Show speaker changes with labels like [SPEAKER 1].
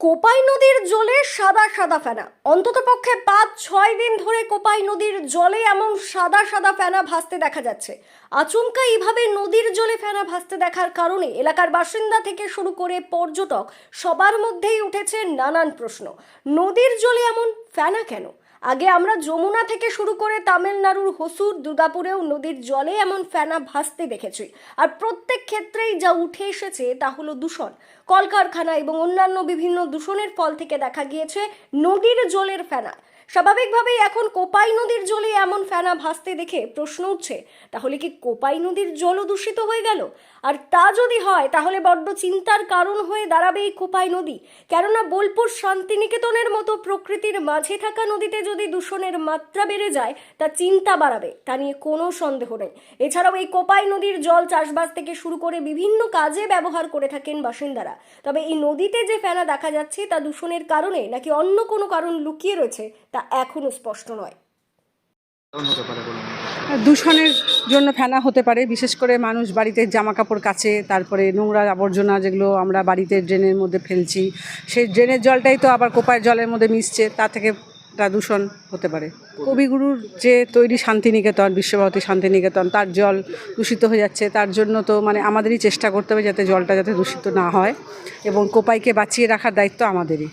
[SPEAKER 1] কোপাই নদীর জলে সাদা সাদা ফেনা। অন্তত পক্ষে পাঁচ, ছয় দিন ধরে কোপাই নদীর জলে এমন সাদা সাদা ফেনা ভাসতে দেখা যাচ্ছে। আচমকা এইভাবে নদীর জলে ফেনা ভাসতে দেখার কারণে এলাকার বাসিন্দা থেকে শুরু করে পর্যটক সবার মধ্যেই উঠেছে নানান প্রশ্ন। নদীর জলে এমন ফেনা কেন? আগে আমরা যমুনা থেকে শুরু করে তামিলনাড়ুর হসুর, দুর্গাপুরেও নদীর জলে এমন ফেনা ভাসতে দেখেছি। আর প্রত্যেক ক্ষেত্রেই যা উঠে এসেছে তা হলো দূষণ। কলকারখানা এবং অন্যান্য বিভিন্ন দূষণের ফল থেকে দেখা গিয়েছে নদীর জলের ফেনা। স্বাভাবিকভাবেই এখন কোপাই নদীর জলে এমন ফেনা ভাসতে দেখে প্রশ্ন উঠছে, তাহলে কি কোপাই নদীর জলও দূষিত হয়ে গেল? আর তা যদি হয়, তাহলে বড্ড চিন্তার কারণ হয়ে দাঁড়াবে এই কোপাই নদী। কেননা বোলপুর শান্তিনিকেতনের মতো প্রকৃতির মাঝে থাকা নদীতে যদি দূষণের মাত্রা বেড়ে যায়, তা চিন্তা বাড়াবে। তা নিয়ে কোনো সন্দেহ নেই। এছাড়াও এই কোপাই নদীর জল চাষবাস থেকে শুরু করে বিভিন্ন কাজে ব্যবহার করে থাকেন বাসিন্দারা। তবে এই নদীতে যে ফেনা দেখা যাচ্ছে, তা দূষণের কারণে নাকি অন্য কোনো কারণ লুকিয়ে রয়েছে, তা এখনও স্পষ্ট নয়?
[SPEAKER 2] দূষণের জন্য ফেনা হতে পারে, বিশেষ করে মানুষ বাড়িতে জামা কাপড় কাচে, তারপরে নোংরা আবর্জনা যেগুলো আমরা বাড়িতে ড্রেনের মধ্যে ফেলছি, সেই ড্রেনের জলটাই তো আবার কোপায়ের জলের মধ্যে মিশছে, তা থেকে তা দূষণ হতে পারে কবিগুরুর যে তৈরি শান্তিনিকেতন, বিশ্বভারতী শান্তিনিকেতন, তার জল দূষিত হয়ে যাচ্ছে, তার জন্য তো মানে আমাদেরই চেষ্টা করতে হবে যাতে জলটা যাতে দূষিত না হয়, এবং কোপাইকে বাঁচিয়ে রাখার দায়িত্ব আমাদেরই